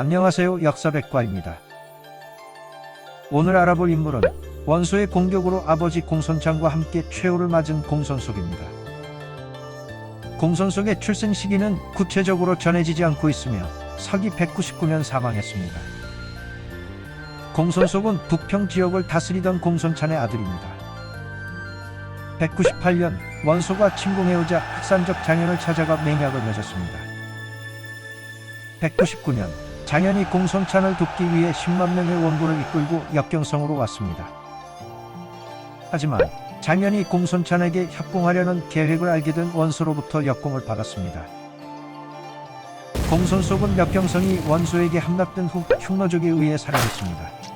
안녕하세요 역사백과입니다. 오늘 알아볼 인물은 원소의 공격으로 아버지 공손창과 함께 최후를 맞은 공손속입니다. 공손속의 출생 시기는 구체적으로 전해지지 않고 있으며 서기 199년 사망했습니다. 공손속은 북평 지역을 다스리던 공손찬의 아들입니다. 198년 원소가 침공해오자 학산적 장현을 찾아가 맹약을 맺었습니다. 199년 장현이 공손찬을 돕기 위해 10만 명의 원군을 이끌고 역경성으로 왔습니다. 하지만 장현이 공손찬에게 협공하려는 계획을 알게 된 원소로부터 역공을 받았습니다. 공손 속은 역경성이 원소에게 함락된 후 흉노족에 의해 사라졌습니다.